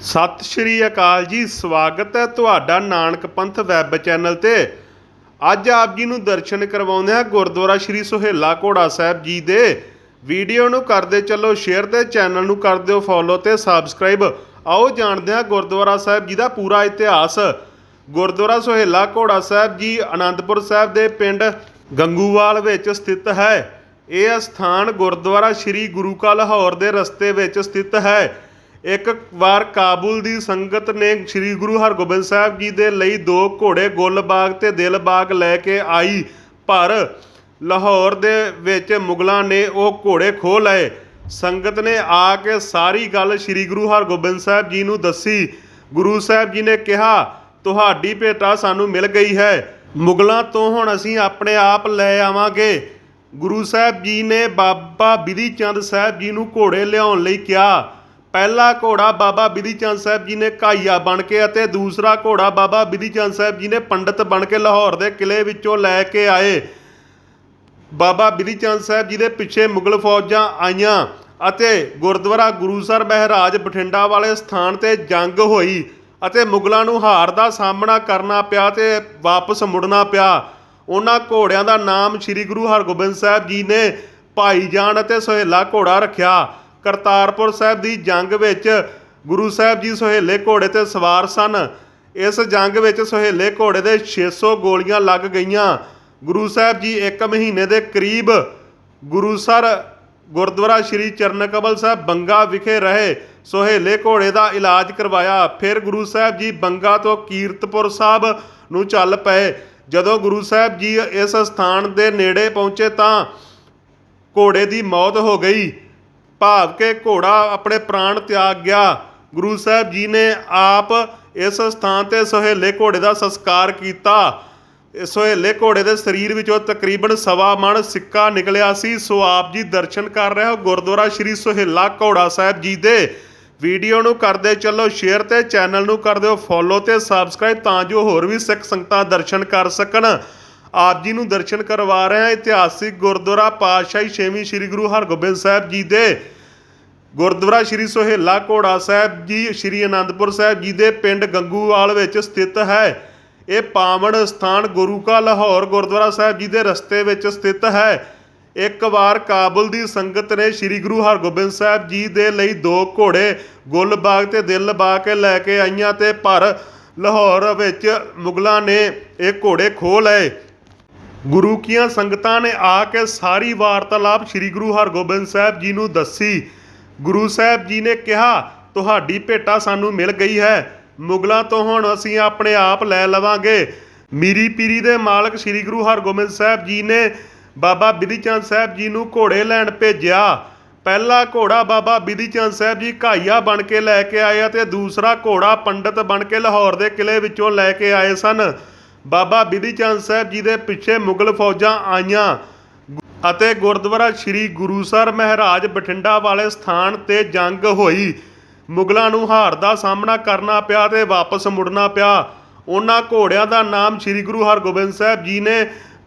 ਸਤਿ ਸ਼੍ਰੀ ਅਕਾਲ ਜੀ, ਸਵਾਗਤ ਹੈ ਤੁਹਾਡਾ ਨਾਨਕ ਪੰਥ ਵੈਬ ਚੈਨਲ ਤੇ। ਅੱਜ ਆਪ ਜੀ ਨੂੰ ਦਰਸ਼ਨ ਕਰਵਾਉਂਦੇ ਹਾਂ ਗੁਰਦੁਆਰਾ ਸ਼੍ਰੀ ਸੁਹੇਲਾ ਘੋੜਾ ਸਾਹਿਬ ਜੀ ਦੇ। ਵੀਡੀਓ ਨੂੰ ਕਰਦੇ ਚੱਲੋ, ਸ਼ੇਅਰ ਤੇ ਚੈਨਲ ਨੂੰ ਕਰ ਦਿਓ ਫੋਲੋ ਤੇ ਸਬਸਕ੍ਰਾਈਬ ਆਓ ਜਾਣਦੇ ਹਾਂ ਗੁਰਦੁਆਰਾ ਸਾਹਿਬ ਜੀ ਦਾ ਪੂਰਾ ਇਤਿਹਾਸ। ਗੁਰਦੁਆਰਾ ਸੁਹੇਲਾ ਘੋੜਾ ਸਾਹਿਬ ਜੀ ਆਨੰਦਪੁਰ ਸਾਹਿਬ ਦੇ ਪਿੰਡ ਗੰਗੂਵਾਲ ਵਿੱਚ ਸਥਿਤ ਹੈ। ਇਹ ਸਥਾਨ ਗੁਰਦੁਆਰਾ ਸ਼੍ਰੀ ਗੁਰੂ ਕਾ ਲਾਹੌਰ ਦੇ ਰਸਤੇ ਵਿੱਚ ਸਥਿਤ ਹੈ। ਇੱਕ ਵਾਰ ਕਾਬੁਲ ਦੀ ਸੰਗਤ ਨੇ ਸ੍ਰੀ ਗੁਰੂ ਹਰਗੋਬਿੰਦ ਸਾਹਿਬ ਜੀ ਦੇ ਲਈ ਦੋ ਘੋੜੇ ਗੁੱਲਬਾਗ ਤੇ ਦਿਲਬਾਗ ਲੈ ਕੇ ਆਈ, ਪਰ ਲਾਹੌਰ ਦੇ ਵਿੱਚ ਮੁਗਲਾਂ ਨੇ ਉਹ ਘੋੜੇ ਖੋਹ ਲਏ। ਸੰਗਤ ਨੇ ਆ ਕੇ ਸਾਰੀ ਗੱਲ ਸ੍ਰੀ ਗੁਰੂ ਹਰਗੋਬਿੰਦ ਸਾਹਿਬ ਜੀ ਨੂੰ ਦੱਸੀ। ਗੁਰੂ ਸਾਹਿਬ ਜੀ ਨੇ ਕਿਹਾ, ਤੁਹਾਡੀ ਭੇਟਾ ਸਾਨੂੰ ਮਿਲ ਗਈ ਹੈ। ਮੁਗਲਾਂ ਤੋਂ ਹੁਣ ਅਸੀਂ ਆਪਣੇ ਆਪ ਲੈ ਆਵਾਂਗੇ। ਗੁਰੂ ਸਾਹਿਬ ਜੀ ਨੇ ਬਾਬਾ ਬਿਧੀ ਚੰਦ ਸਾਹਿਬ ਜੀ ਨੂੰ ਘੋੜੇ ਲਿਆਉਣ ਲਈ ਕਿਹਾ। ਪਹਿਲਾ ਘੋੜਾ ਬਾਬਾ ਬਿਧੀ ਚੰਦ ਸਾਹਿਬ ਜੀ ਨੇ ਕਾਈਆ ਬਣ ਕੇ ਅਤੇ ਦੂਸਰਾ ਘੋੜਾ ਬਾਬਾ ਬਿਧੀ ਚੰਦ ਸਾਹਿਬ ਜੀ ਨੇ ਪੰਡਤ ਬਣ ਕੇ ਲਾਹੌਰ ਦੇ ਕਿਲੇ ਵਿੱਚੋਂ ਲੈ ਕੇ ਆਏ। ਬਾਬਾ ਬਿਧੀ ਚੰਦ ਸਾਹਿਬ ਜੀ ਦੇ ਪਿੱਛੇ ਮੁਗਲ ਫੌਜਾਂ ਆਈਆਂ ਅਤੇ ਗੁਰਦੁਆਰਾ ਗੁਰੂਸਰ ਮਹਾਰਾਜ ਬਠਿੰਡਾ ਵਾਲੇ ਸਥਾਨ ਤੇ ਜੰਗ ਹੋਈ ਅਤੇ ਮੁਗਲਾਂ ਨੂੰ ਹਾਰ ਦਾ ਸਾਹਮਣਾ ਕਰਨਾ ਪਿਆ ਤੇ ਵਾਪਸ ਮੁੜਨਾ ਪਿਆ। ਉਹਨਾਂ ਘੋੜਿਆਂ ਦਾ ਨਾਮ ਸ੍ਰੀ ਗੁਰੂ ਹਰਗੋਬਿੰਦ ਸਾਹਿਬ ਜੀ ਨੇ ਭਾਈਜਾਨ ਅਤੇ ਸੁਹੇਲਾ ਘੋੜਾ ਰੱਖਿਆ। ਕਰਤਾਰਪੁਰ ਸਾਹਿਬ ਦੀ ਜੰਗ ਵਿੱਚ ਗੁਰੂ ਸਾਹਿਬ ਜੀ ਸੁਹੇਲੇ ਘੋੜੇ ਤੇ ਸਵਾਰ ਸਨ। ਇਸ ਜੰਗ ਵਿੱਚ ਸੁਹੇਲੇ ਘੋੜੇ ਦੇ 600 ਗੋਲੀਆਂ ਲੱਗ ਗਈਆਂ। ਗੁਰੂ ਸਾਹਿਬ ਜੀ 1 ਮਹੀਨੇ ਦੇ ਕਰੀਬ ਗੁਰੂਸਰ ਗੁਰਦੁਆਰਾ ਸ਼੍ਰੀ ਚਰਨਕਮਲ ਸਾਹਿਬ ਬੰਗਾ ਵਿਖੇ ਰਹੇ। ਸੁਹੇਲੇ ਘੋੜੇ ਦਾ ਇਲਾਜ ਕਰਵਾਇਆ। ਫਿਰ ਗੁਰੂ ਸਾਹਿਬ ਜੀ ਬੰਗਾ ਤੋਂ ਕੀਰਤਪੁਰ ਸਾਹਿਬ ਨੂੰ ਚੱਲ ਪਏ। ਜਦੋਂ ਗੁਰੂ ਸਾਹਿਬ ਜੀ ਇਸ ਸਥਾਨ ਦੇ ਨੇੜੇ ਪਹੁੰਚੇ ਤਾਂ ਘੋੜੇ ਦੀ ਮੌਤ ਹੋ ਗਈ। ਭਾਵ ਕਿ ਘੋੜਾ ਆਪਣੇ ਪ੍ਰਾਣ ਤਿਆਗ ਗਿਆ। ਗੁਰੂ ਸਾਹਿਬ ਜੀ ਨੇ ਆਪ ਇਸ ਸਥਾਨ ਤੇ ਸੁਹੇਲੇ ਘੋੜੇ ਦਾ ਸੰਸਕਾਰ ਕੀਤਾ। ਇਹ ਸੁਹੇਲੇ ਘੋੜੇ ਦੇ ਸਰੀਰ ਵਿੱਚੋਂ ਤਕਰੀਬਨ ਸਵਾ ਮਣ ਸਿੱਕਾ ਨਿਕਲਿਆ ਸੀ। ਸੋ ਆਪ ਜੀ ਦਰਸ਼ਨ ਕਰ ਰਹੇ ਹੋ ਗੁਰਦੁਆਰਾ ਸ਼੍ਰੀ ਸੁਹੇਲਾ ਘੋੜਾ ਸਾਹਿਬ ਜੀ ਦੇ। ਵੀਡੀਓ ਨੂੰ ਕਰਦੇ ਚੱਲੋ ਸ਼ੇਅਰ ਤੇ ਚੈਨਲ ਨੂੰ ਕਰ ਦਿਓ ਫੋਲੋ ਤੇ ਸਬਸਕ੍ਰਾਈਬ ਤਾਂ ਜੋ ਹੋਰ ਵੀ ਸਿੱਖ ਸੰਗਤਾਂ ਦਰਸ਼ਨ ਕਰ ਸਕਣ। ਆਪ ਜੀ ਨੂੰ ਦਰਸ਼ਨ ਕਰਵਾ ਰਹੇ ਹਾਂ ਇਤਿਹਾਸਿਕ ਗੁਰਦੁਆਰਾ ਪਾਤਸ਼ਾਹੀ ਛੇਵੀਂ ਸ੍ਰੀ ਗੁਰੂ ਹਰਗੋਬਿੰਦ ਸਾਹਿਬ ਜੀ ਦੇ। ਗੁਰਦੁਆਰਾ ਸ਼੍ਰੀ ਸੁਹੇਲਾ ਘੋੜਾ ਸਾਹਿਬ ਜੀ, ਸ਼੍ਰੀ ਅਨੰਦਪੁਰ ਸਾਹਿਬ ਜੀ ਦੇ ਪਿੰਡ ਗੰਗੂਵਾਲ ਵਿੱਚ ਸਥਿਤ ਹੈ। ਇਹ ਪਾਵਨ ਸਥਾਨ ਗੁਰੂ ਕਾ ਲਾਹੌਰ ਗੁਰਦੁਆਰਾ ਸਾਹਿਬ ਜੀ ਦੇ ਰਸਤੇ ਵਿੱਚ ਸਥਿਤ ਹੈ। ਇੱਕ ਵਾਰ ਕਾਬੁਲ ਦੀ ਸੰਗਤ ਨੇ ਸ੍ਰੀ ਗੁਰੂ ਹਰਗੋਬਿੰਦ ਸਾਹਿਬ ਜੀ ਦੇ ਲਈ ਦੋ ਘੋੜੇ ਗੁੱਲਬਾਗ ਤੇ ਦਿਲਬਾਗ ਕੇ ਲੈ ਕੇ ਆਈਆਂ ਤੇ ਪਰ ਲਾਹੌਰ ਵਿੱਚ ਮੁਗਲਾਂ ਨੇ ਇਹ ਘੋੜੇ ਖੋਹ ਲਏ। ਗੁਰੂ ਕੀਆਂ ਸੰਗਤਾਂ ਨੇ ਆ ਕੇ ਸਾਰੀ ਵਾਰਤਾਲਾਪ ਸ੍ਰੀ ਗੁਰੂ ਹਰਗੋਬਿੰਦ ਸਾਹਿਬ ਜੀ ਨੂੰ ਦੱਸੀ। ਗੁਰੂ ਸਾਹਿਬ ਜੀ ਨੇ ਕਿਹਾ, ਤੁਹਾਡੀ ਭੇਟਾ ਸਾਨੂੰ ਮਿਲ ਗਈ ਹੈ। ਮੁਗਲਾਂ ਤੋਂ ਹੁਣ ਅਸੀਂ ਆਪਣੇ ਆਪ ਲੈ ਲਵਾਂਗੇ। ਮੀਰੀ ਪੀਰੀ ਦੇ ਮਾਲਕ ਸ੍ਰੀ ਗੁਰੂ ਹਰਗੋਬਿੰਦ ਸਾਹਿਬ ਜੀ ਨੇ ਬਾਬਾ ਬਿਧੀ ਚੰਦ ਸਾਹਿਬ ਜੀ ਨੂੰ ਘੋੜੇ ਲੈਣ ਭੇਜਿਆ। ਪਹਿਲਾ ਘੋੜਾ ਬਾਬਾ ਬਿਧੀ ਚੰਦ ਸਾਹਿਬ ਜੀ ਘਾਈਆ ਬਣ ਕੇ ਲੈ ਕੇ ਆਏ ਅਤੇ ਦੂਸਰਾ ਘੋੜਾ ਪੰਡਤ ਬਣ ਕੇ ਲਾਹੌਰ ਦੇ ਕਿਲੇ ਵਿੱਚੋਂ ਲੈ ਕੇ ਆਏ ਸਨ। ਬਾਬਾ ਬਿਧੀ ਚੰਦ ਸਾਹਿਬ ਜੀ ਦੇ ਪਿੱਛੇ ਮੁਗਲ ਫੌਜਾਂ ਆਈਆਂ। ਅਤੇ ਗੁਰਦੁਆਰਾ ਸ਼੍ਰੀ ਗੁਰੂਸਰ ਮਹਾਰਾਜ ਬਠਿੰਡਾ ਵਾਲੇ ਸਥਾਨ ਤੇ ਜੰਗ ਹੋਈ। ਮੁਗਲਾਂ ਨੂੰ ਹਾਰ ਦਾ ਸਾਹਮਣਾ ਕਰਨਾ ਪਿਆ ਤੇ ਵਾਪਸ ਮੁੜਨਾ ਪਿਆ। ਉਹਨਾਂ ਘੋੜਿਆਂ ਦਾ ਨਾਮ ਸ਼੍ਰੀ ਗੁਰੂ ਹਰਗੋਬਿੰਦ ਸਾਹਿਬ ਜੀ ਨੇ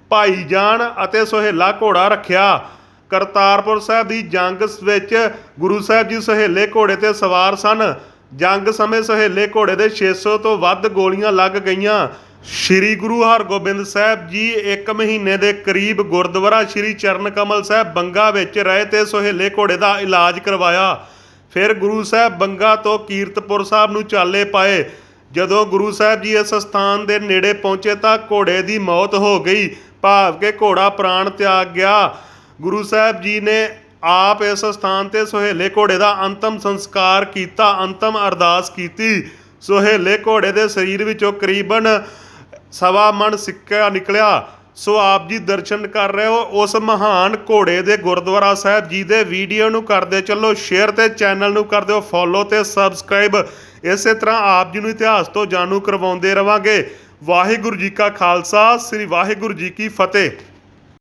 ਭਾਈਜਾਨ ਅਤੇ ਸੁਹੇਲਾ ਘੋੜਾ ਰੱਖਿਆ। ਕਰਤਾਰਪੁਰ ਸਾਹਿਬ ਦੀ ਜੰਗ ਵਿੱਚ ਗੁਰੂ ਸਾਹਿਬ ਜੀ ਸੁਹੇਲੇ ਘੋੜੇ ਤੇ ਸਵਾਰ ਸਨ। ਜੰਗ ਸਮੇਂ ਸੁਹੇਲੇ ਘੋੜੇ ਦੇ 600 ਤੋਂ ਵੱਧ ਗੋਲੀਆਂ ਲੱਗ ਗਈਆਂ। ਸ਼੍ਰੀ ਗੁਰੂ ਹਰਗੋਬਿੰਦ ਸਾਹਿਬ ਜੀ 1 ਮਹੀਨੇ ਦੇ ਕਰੀਬ ਗੁਰਦੁਆਰਾ ਸ਼੍ਰੀ ਚਰਨ ਕਮਲ ਸਾਹਿਬ ਬੰਗਾ ਵਿੱਚ ਰਹੇ ਤੇ ਸੁਹੇਲੇ ਘੋੜੇ ਦਾ ਇਲਾਜ ਕਰਵਾਇਆ। ਫਿਰ ਗੁਰੂ ਸਾਹਿਬ ਬੰਗਾ ਤੋਂ ਕੀਰਤਪੁਰ ਸਾਹਿਬ ਨੂੰ ਚਾਲੇ ਪਾਏ। ਜਦੋਂ ਗੁਰੂ ਸਾਹਿਬ ਜੀ ਇਸ ਸਥਾਨ ਦੇ ਨੇੜੇ ਪਹੁੰਚੇ ਤਾਂ ਘੋੜੇ ਦੀ ਮੌਤ ਹੋ ਗਈ। ਭਾਵ ਕਿ ਘੋੜਾ ਪ੍ਰਾਣ ਤਿਆਗ ਗਿਆ। ਗੁਰੂ ਸਾਹਿਬ ਜੀ ਨੇ ਆਪ ਇਸ ਸਥਾਨ ਤੇ ਸੁਹੇਲੇ ਘੋੜੇ ਦਾ ਅੰਤਮ ਸੰਸਕਾਰ ਕੀਤਾ, ਅੰਤਮ ਅਰਦਾਸ ਕੀਤੀ। ਸੁਹੇਲੇ ਘੋੜੇ ਦੇ ਸਰੀਰ ਵਿੱਚੋਂ ਕਰੀਬਨ ਸਵਾ ਮਣ ਸਿੱਕਾ ਨਿਕਲਿਆ। ਸੋ ਆਪ ਜੀ ਦਰਸ਼ਨ ਕਰ ਰਹੇ ਹੋ ਉਸ ਮਹਾਨ ਘੋੜੇ ਦੇ ਗੁਰਦੁਆਰਾ ਸਾਹਿਬ ਜੀ ਦੇ ਵੀਡੀਓ ਨੂੰ ਕਰਦੇ ਚੱਲੋ ਸ਼ੇਅਰ ਤੇ ਚੈਨਲ ਨੂੰ ਕਰ ਦਿਓ ਫੋਲੋ ਤੇ ਸਬਸਕ੍ਰਾਈਬ ਇਸੇ ਤਰ੍ਹਾਂ ਆਪ ਜੀ ਨੂੰ ਇਤਿਹਾਸ ਤੋਂ ਜਾਣੂ ਕਰਵਾਉਂਦੇ ਰਵਾਂਗੇ। ਵਾਹਿਗੁਰੂ ਜੀ ਕਾ ਖਾਲਸਾ, ਸ੍ਰੀ ਵਾਹਿਗੁਰੂ ਜੀ ਕੀ ਫਤਿਹ।